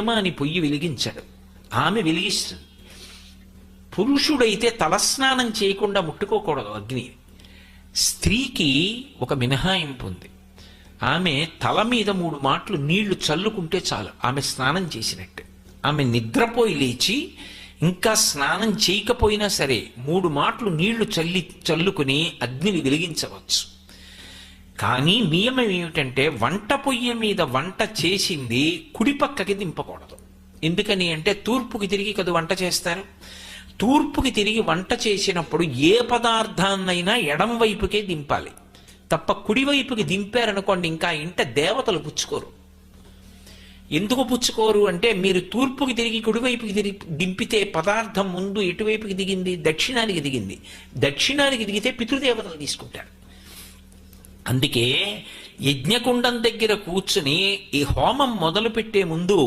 యజమాని పొయ్యి వెలిగించాడు. ఆమె వెలిగిస్తుంది. పురుషుడైతే తలస్నానం చేయకుండా ముట్టుకోకూడదు అగ్ని. స్త్రీకి ఒక మినహాయింపు ఉంది. ఆమె తల మీద మూడు మాటలు నీళ్ళు చల్లుకుంటే చాలు. ఆమె స్నానం చేసినట్టు. ఆమె నిద్రపోయి లేచి ఇంకా స్నానం చేయకపోయినా సరే మూడు మాటలు నీళ్ళు చల్లి చల్లుకుని అగ్నిని వెలిగించవచ్చు. కానీ నియమం ఏమిటంటే వంట పొయ్యి మీద వంట చేసింది కుడిపక్కకి దింపకూడదు. ఎందుకని అంటే తూర్పుకి తిరిగి కదా వంట చేస్తారు? తూర్పుకి తిరిగి వంట చేసినప్పుడు ఏ పదార్థాన్నైనా ఎడం వైపుకే దింపాలి. తప్ప కుడివైపుకి దింపారనుకోండి ఇంకా ఇంట దేవతలు పుచ్చుకోరు. ఎందుకు పుచ్చుకోరు అంటే మీరు తూర్పుకి తిరిగి కుడివైపుకి తిరిగి దింపితే పదార్థం ముందు ఎటువైపుకి దిగింది దక్షిణానికి దిగింది. దక్షిణానికి దిగితే పితృదేవతలు తీసుకుంటారు. అందుకే యజ్ఞకుండం దగ్గర కూర్చుని ఈ హోమం మొదలుపెట్టే ముందు